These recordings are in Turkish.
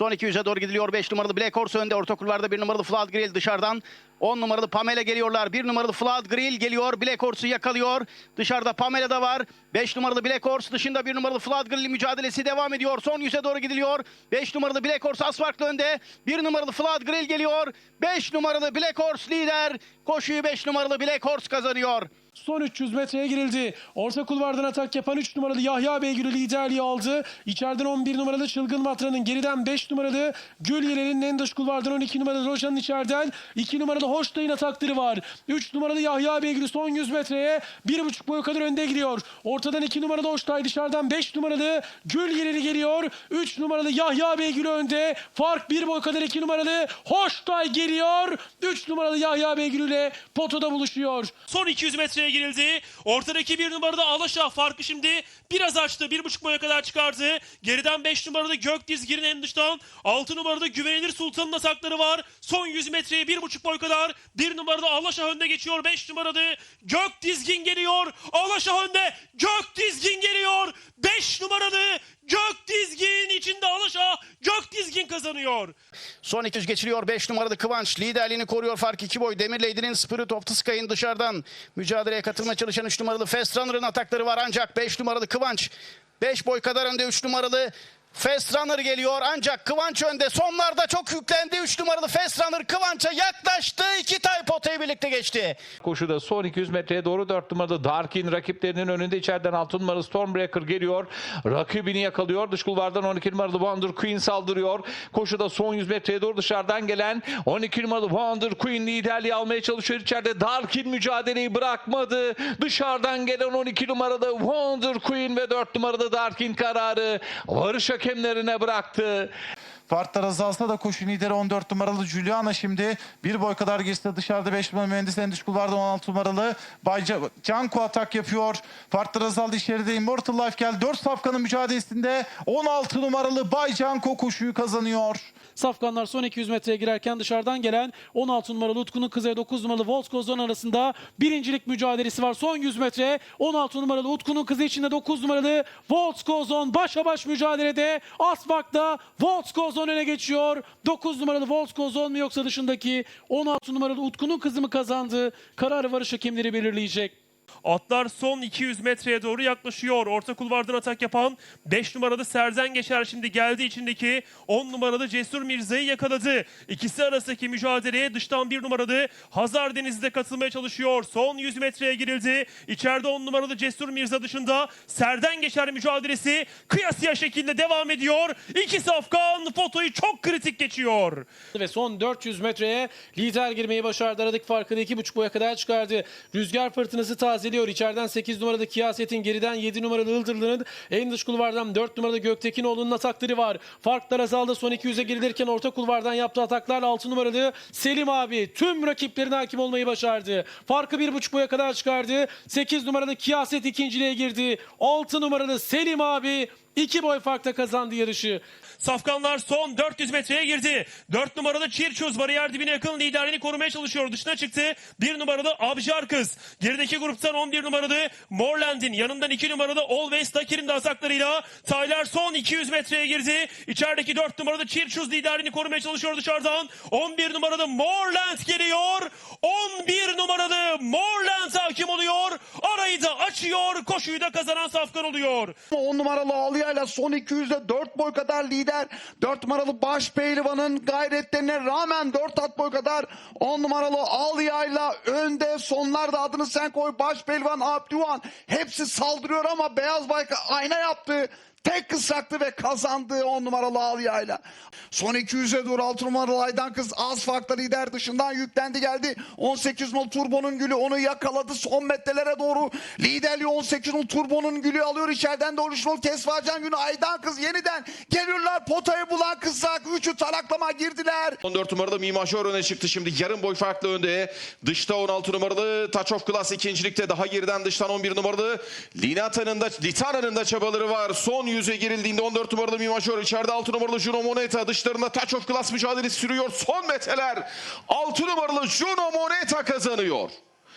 Son 200'e doğru gidiliyor. 5 numaralı Black Horse önde. Orta kulvarda 1 numaralı Flood Grill dışarıdan. 10 numaralı Pamela geliyorlar. 1 numaralı Flood Grill geliyor. Black Horse'u yakalıyor. Dışarıda Pamela da var. 5 numaralı Black Horse dışında 1 numaralı Flood Grill mücadelesi devam ediyor. Son 100'e doğru gidiliyor. 5 numaralı Black Horse az farklı önde. 1 numaralı Flood Grill geliyor. 5 numaralı Black Horse lider. Koşuyu 5 numaralı Black Horse kazanıyor. Son 300 metreye girildi. Orta kulvardan atak yapan 3 numaralı Yahya Beygül'ü liderliği aldı. İçeriden 11 numaralı Çılgın Matra'nın geriden 5 numaralı Gül Yelel'in en dış kulvardan 12 numaralı Roja'nın içeriden 2 numaralı Hoştay'ın atakları var. 3 numaralı Yahya Beygül'ü son 100 metreye 1,5 boy kadar önde gidiyor. Ortadan 2 numaralı Hoştay dışarıdan 5 numaralı Gül Yeleli geliyor. 3 numaralı Yahya Beygül önde. Fark 1 boy kadar 2 numaralı Hoştay geliyor. 3 numaralı Yahya Beygül ile potoda buluşuyor. Son 200 metreye girildi. Ortadaki bir numarada Alaşah farkı şimdi biraz açtı. Bir buçuk boya kadar çıkardı. Geriden 5 numarada Gökdizgir'in en dıştan. 6 numarada Güvenilir Sultan'ın atakları var. Son 100 metreye bir buçuk boy kadar. Bir numarada Alaşah önde geçiyor. 5 numarada Gökdizgin geliyor. Alaşah önde. Gökdizgin geliyor. 5 numaralı Gökdizgin içinde Alaşah. Gökdizgin kazanıyor. Son 200 geçiliyor. 5 numaralı Kıvanç liderliğini koruyor. Fark 2 boy. Demir Lady'nin Spirit of the Sky'ın dışarıdan mücadeleye katılmaya çalışan 3 numaralı Fast Runner'ın atakları var. Ancak 5 numaralı Kıvanç 5 boy kadar önde 3 numaralı Fast Runner geliyor ancak Kıvanç önde. Sonlarda çok yüklendi. 3 numaralı Fast Runner Kıvanç'a yaklaştı. İki tay potayı birlikte geçti. Koşuda son 200 metreye doğru 4 numaralı Darkin rakiplerinin önünde içeriden 6 numaralı Stormbreaker geliyor. Rakibini yakalıyor. Dış kulvardan 12 numaralı Wonder Queen saldırıyor. Koşuda son 100 metreye doğru dışarıdan gelen 12 numaralı Wonder Queen liderliği almaya çalışıyor. İçeride Darkin mücadeleyi bırakmadı. Dışarıdan gelen 12 numaralı Wonder Queen ve 4 numaralı Darkin kararı varış hakemlerine bıraktı. Farklar azalsa da koşu lideri 14 numaralı Juliana şimdi bir boy kadar geçti dışarıda 5 numaralı mühendis en kulvarda 16 numaralı Bay Ca- Canko atak yapıyor. Farklar azaldı içeride Immortal Life geldi. 4 safkanın mücadelesinde 16 numaralı Bay Canko koşuyu kazanıyor. Safkanlar son 200 metreye girerken dışarıdan gelen 16 numaralı Utku'nun kızı 9 numaralı Volskozon arasında birincilik mücadelesi var. Son 100 metre 16 numaralı Utku'nun kızı içinde 9 numaralı Volskozon başa baş mücadelede Asfak'ta Volskozon öne geçiyor. 9 numaralı Volskozon mu yoksa dışındaki 16 numaralı Utku'nun kızı mı kazandı? Kararı varış hakemleri belirleyecek. Atlar son 200 metreye doğru yaklaşıyor. Orta kulvardan atak yapan 5 numaralı Serzen Geçer şimdi geldi içindeki 10 numaralı Cesur Mirza'yı yakaladı. İkisi arasındaki mücadeleye dıştan 1 numaralı Hazar Denizli de katılmaya çalışıyor. Son 100 metreye girildi. İçeride 10 numaralı Cesur Mirza dışında Serden Geçer mücadelesi kıyasıya şekilde devam ediyor. İkisi Afgan fotoyu çok kritik geçiyor. ve son 400 metreye lider girmeyi başardı. Aradık farkını 2,5 boya kadar çıkardı. Rüzgar fırtınası tazeliyor. İçeriden 8 numaralı Kiyaset'in geriden 7 numaralı Ildırlı'nın en dış kulvardan 4 numaralı Göktekinoğlu'nun atakları var. Farklar azaldı. Son 200'e girilirken orta kulvardan yaptığı ataklarla 6 numaralı Selim abi tüm rakiplerine hakim olmayı başardı. Farkı 1,5 boya kadar çıkardı. 8 numaralı Kiyaset ikinciliğe girdi. 6 numaralı Selim abi 2 boy farkla kazandı yarışı. Safkanlar son 400 metreye girdi. 4 numaralı Çirçuz bariyer dibine yakın liderliğini korumaya çalışıyor. Dışına çıktı. 1 numaralı Abjar Kız. Gerideki gruptan 11 numaralı Morland'in yanından 2 numaralı Always Dakir'in de ataklarıyla Tyler son 200 metreye girdi. İçerideki 4 numaralı Çirçuz liderliğini korumaya çalışıyor dışarıdan. 11 numaralı Morland geliyor. 11 numaralı Morland hakim oluyor. Arayı da açıyor. Koşuyu da kazanan Safkan oluyor. 10 numaralı Aliya'yla son 200'de 4 boy kadar lider. 4 numaralı Baş Pehlivan'ın gayretlerine rağmen 4 at boy kadar 10 numaralı Aliya'yla önde. Sonlarda adını sen koy. Baş Pehlivan, Abdüvan hepsi saldırıyor ama Beyaz Bayka ayna yaptı. Tek kısaktı ve kazandı 10 numaralı Aliya'yla. Son 200'e doğru 6 numaralı Aydan Kız az farklı lider dışından yüklendi geldi. 18 nol Turbo'nun gülü onu yakaladı son metrelere doğru. Liderliği 18 nol Turbo'nun gülü alıyor içeriden de 13 nol Kesfacan günü Aydan Kız yeniden geliyorlar potayı bulan kızak. Üçü talaklama girdiler. 14 numaralı Mimajor öne çıktı şimdi. Yarım boy farklı önde. Dışta 16 numaralı Touch of Class ikincilikte. Daha geriden dıştan 11 numaralı Linata'nın da Litana'nın da çabaları var. Son yüze girildiğinde 14 numaralı Mimajor. içeride 6 numaralı Juno Moneta. Dışlarında Touch of Class mücadelesi sürüyor. Son metreler. 6 numaralı Juno Moneta kazanıyor.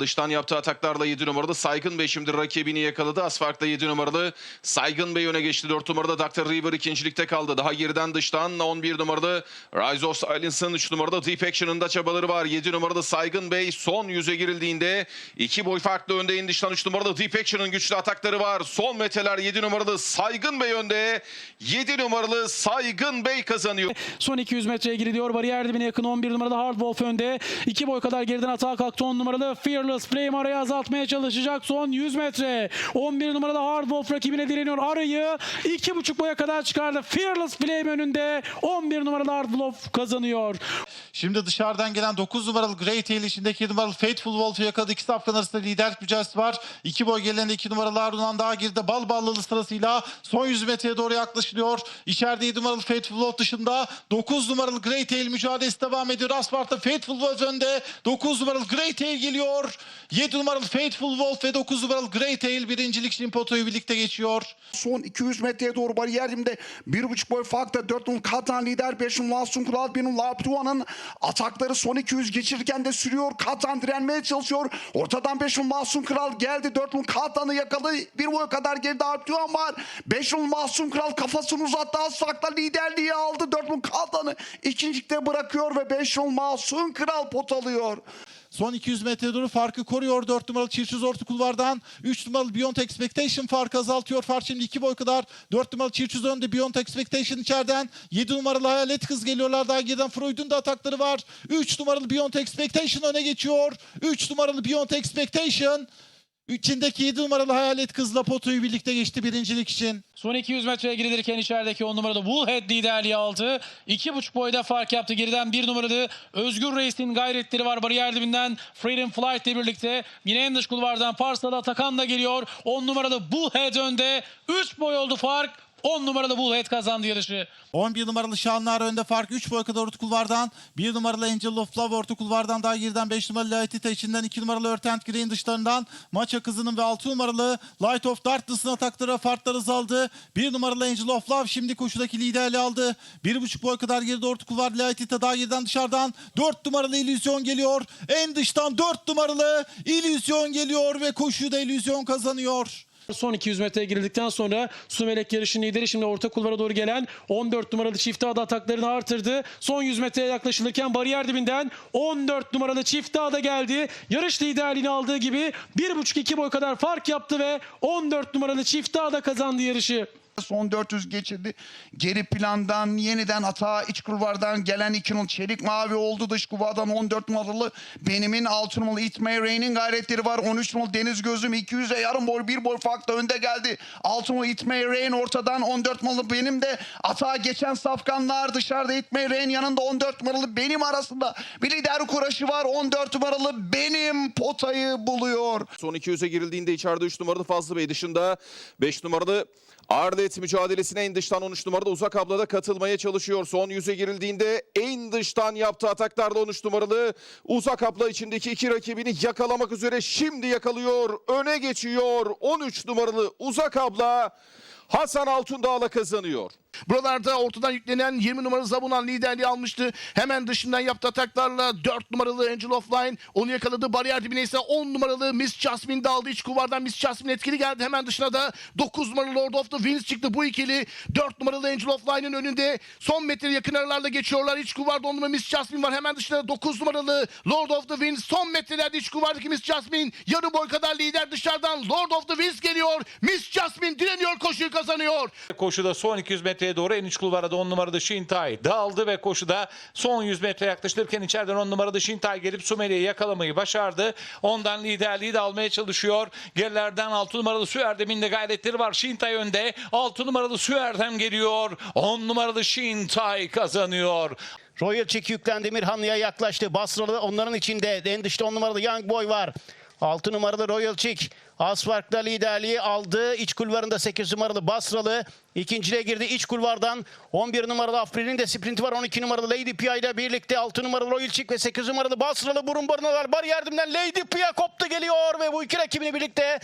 Dıştan yaptığı ataklarla 7 numaralı Saygın Bey şimdi rakibini yakaladı. Asfark'ta 7 numaralı Saygın Bey öne geçti. 4 numarada Dr. River ikincilikte kaldı. Daha geriden dıştan 11 numaralı Rise of Silence'ın 3 numarada Deep Action'ın da çabaları var. 7 numaralı Saygın Bey son yüze girildiğinde 2 boy farklı önde dıştan 3 numaralı Deep Action'ın güçlü atakları var. Son meteler 7 numaralı Saygın Bey önde. 7 numaralı Saygın Bey kazanıyor. Son 200 metreye giriliyor. Bariyer dibine yakın 11 numaralı Hard Wolf önde. 2 boy kadar geriden atağa kalktı 10 numaralı Fearless Flame arayı azaltmaya çalışacak. Son 100 metre. 11 numaralı Hard Wolf rakibine direniyor. Arayı 2,5 boya kadar çıkardı. Fearless Flame önünde. 11 numaralı Hard Wolf kazanıyor. Şimdi dışarıdan gelen 9 numaralı Great Tail içindeki 7 numaralı Faithful Wolf'u yakaladı. İki safkan arasında liderlik mücadelesi var. İki boy gelen 2 numaralı Arun'dan daha geride bal ballılı sırasıyla son 100 metreye doğru yaklaşılıyor. İçeride 7 numaralı Faithful Wolf dışında 9 numaralı Great Tail mücadelesi devam ediyor. Aspart'ta Faithful Wolf önde. 9 numaralı Great Tail geliyor. 7 numaralı Faithful Wolf ve 9 numaralı Great Tail birincilik için potoyu birlikte geçiyor. Son 200 metreye doğru bariyer dibinde 1,5 boy farkta 4 numaralı Katan lider 5 numaralı Masum Kural 1 numaralı atakları son 200 geçirirken de sürüyor. Katan direnmeye çalışıyor. Ortadan 5 numaralı Masum Kral geldi. 4 numaralı Katan'ı yakaladı. Bir boy kadar geride Abduan var. 5 numaralı Masum Kral kafasını uzattı. Asakla liderliği aldı. 4 numaralı Katan'ı ikincilikte bırakıyor ve 5 numaralı Masum Kral pot alıyor. Son 200 metre doğru farkı koruyor 4 numaralı Çirçiz orta kulvardan. 3 numaralı Beyond Expectation farkı azaltıyor. Fark şimdi 2 boy kadar. 4 numaralı Çirçiz önde Beyond Expectation içeriden. 7 numaralı Hayalet Kız geliyorlar. Daha geriden Freud'un da atakları var. 3 numaralı Beyond Expectation öne geçiyor. 3 numaralı Beyond Expectation. İçindeki 7 numaralı Hayalet Kız'la potoyu birlikte geçti birincilik için. Son 200 metreye girilirken içerideki 10 numaralı Bullhead liderliği aldı. 2,5 boyda fark yaptı. Geriden 1 numaralı Özgür Reis'in gayretleri var. Bariyer dibinden Freedom Flight ile birlikte yine en dış kulvardan Parsa'da Atakan da geliyor. 10 numaralı Bullhead önde. 3 boy oldu fark. 10 numaralı Bullhead kazandı yarışı. 11 numaralı Şanlar önde fark 3 boy kadar orta kulvardan. 1 numaralı Angel of Love orta kulvardan daha geriden 5 numaralı Laetita içinden 2 numaralı Örtent Green dışlarından. Maça kızının ve 6 numaralı Light of Darkness'ın atakları farklar azaldı. 1 numaralı Angel of Love şimdi koşudaki liderliği aldı. 1,5 boy kadar geride orta kulvar Laetita daha geriden dışarıdan. 4 numaralı İllüzyon geliyor. En dıştan 4 numaralı İllüzyon geliyor ve koşuyu da İllüzyon kazanıyor. Son 200 metreye girildikten sonra Su Melek yarışın lideri şimdi orta kulvara doğru gelen 14 numaralı çift ağda ataklarını artırdı. Son 100 metreye yaklaşılırken bariyer dibinden 14 numaralı çift ağda geldi. Yarış liderliğini aldığı gibi 1,5-2 boy kadar fark yaptı ve 14 numaralı çift ağda kazandı yarışı. Son 400 geçirdi. Geri plandan yeniden hata iç kulvardan gelen 2 numaralı çelik mavi oldu. Dış kulvardan 14 numaralı Benim'in 6 numaralı It May Rain'in gayretleri var. 13 numaralı Deniz Gözüm 200'e yarım boy bir boy farkla önde geldi. 6 numaralı It May Rain ortadan 14 numaralı Benim de hata geçen safkanlar dışarıda It May Rain yanında 14 numaralı Benim arasında bir lider kuraşı var. 14 numaralı Benim potayı buluyor. Son 200'e girildiğinde içeride 3 numaralı Fazlı Bey dışında 5 numaralı Ardet mücadelesine en dıştan 13 numarada uzak ablada katılmaya çalışıyor. Son 100'e girildiğinde en dıştan yaptığı ataklarda 13 numaralı uzak abla içindeki iki rakibini yakalamak üzere şimdi yakalıyor. Öne geçiyor 13 numaralı uzak abla Hasan Altundağ'la kazanıyor. Buralarda ortadan yüklenen 20 numaralı Zabunan liderliği almıştı. Hemen dışından yaptığı ataklarla 4 numaralı Angel of Line onu yakaladı. Bariyer dibine ise 10 numaralı Miss Jasmine de aldı. İç kuvardan Miss Jasmine etkili geldi. Hemen dışına da 9 numaralı Lord of the Winds çıktı. Bu ikili 4 numaralı Angel of Line'ın önünde son metre yakın aralarla geçiyorlar. İç kuvarda 10 numaralı Miss Jasmine var. Hemen dışında 9 numaralı Lord of the Winds son metrelerde iç kuvardaki Miss Jasmine yarı boy kadar lider dışarıdan Lord of the Winds geliyor. Miss Jasmine direniyor koşuyu kazanıyor. Koşuda son 200 metreye doğru en iç kulvarda 10 numarada Şintay dağıldı ve koşuda son 100 metre yaklaşırken içeriden 10 numarada Şintay gelip Sumeri'yi yakalamayı başardı. Ondan liderliği de almaya çalışıyor. Gerilerden 6 numaralı Süerdem'in de gayretleri var. Şintay önde. 6 numaralı Süerdem geliyor. 10 numaralı Şintay kazanıyor. Royal Chick yüklendi Mirhanlı'ya yaklaştı. Basralı onların içinde. En dışta 10 numaralı Young Boy var. 6 numaralı Royal Chick. Asfark'ta liderliği aldı. İç kulvarında 8 numaralı Basralı. İkinciliğe girdi iç kulvardan. 11 numaralı Afrin'in de sprinti var. 12 numaralı Lady Pia ile birlikte 6 numaralı Royal Chick ve 8 numaralı Basralı burun buruna var. Bar yardımdan Lady Pia koptu geliyor ve bu iki rakibini birlikte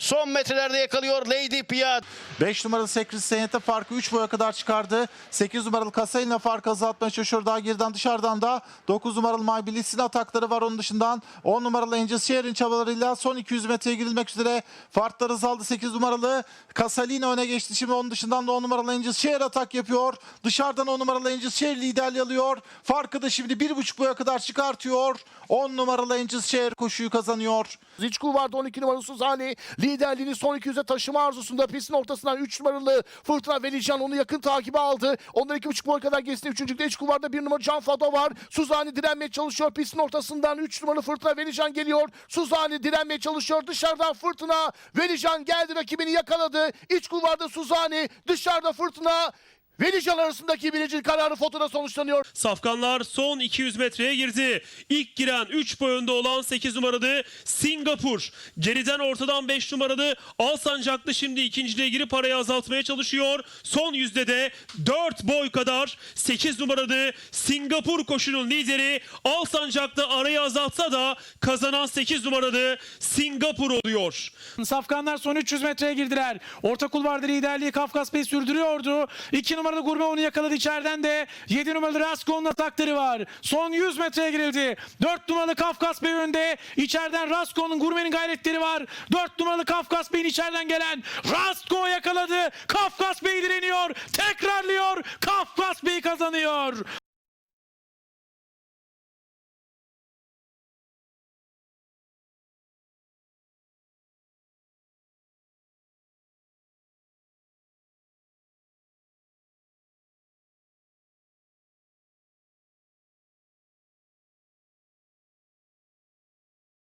Son metrelerde yakalıyor Lady Piat. 5 numaralı Secret Saint'e farkı 3 boya kadar çıkardı. 8 numaralı Kasayla farkı azaltmaya çalışıyor. Daha geriden dışarıdan da 9 numaralı My Bliss'in atakları var onun dışından. 10 numaralı Angel Shear'in çabalarıyla son 200 metreye girilmek üzere. Farklar azaldı. 8 numaralı Kasalina öne geçti. Şimdi onun dışından da 10 numaralı Shear atak yapıyor. Dışarıdan 10 numaralı Shear liderliği alıyor. Farkı da şimdi 1,5 boya kadar çıkartıyor. 10 numaralı Shear koşuyu kazanıyor. İç kulvarda 12 numaralı Suzani liderliğini son 200'e taşıma arzusunda pistin ortasından 3 numaralı Fırtına Velican onu yakın takibe aldı. Ondan 2,5 boy kadar geçti. Üçüncülükte iç kulvarda 1 numara Can Fado var. Suzani direnmeye çalışıyor. Pistin ortasından 3 numaralı Fırtına Velican geliyor. Suzani direnmeye çalışıyor. Dışarıdan Fırtına Velican geldi rakibini yakaladı. İç kulvarda Suzani dışarıda Fırtına Velican arasındaki birinci kararı fotoda sonuçlanıyor. Safkanlar son 200 metreye girdi. İlk giren 3 boyunda olan 8 numaralı Singapur. Geriden ortadan 5 numaralı Alsancaklı şimdi ikinciliğe girip parayı azaltmaya çalışıyor. Son yüzde de 4 boy kadar 8 numaralı Singapur koşunun lideri Alsancaklı arayı azaltsa da kazanan 8 numaralı Singapur oluyor. Safkanlar son 300 metreye girdiler. Orta kulvarda liderliği Kafkas Bey sürdürüyordu. 2 numaralı Gurme onu yakaladı içeriden de. 7 numaralı Rasko'nun atakları var. Son 100 metreye girildi. 4 numaralı Kafkas Bey önde. İçeriden Rasko'nun Gurme'nin gayretleri var. 4 numaralı Kafkas Bey'in içeriden gelen Rasko yakaladı. Kafkas Bey direniyor. Tekrarlıyor. Kafkas Bey kazanıyor.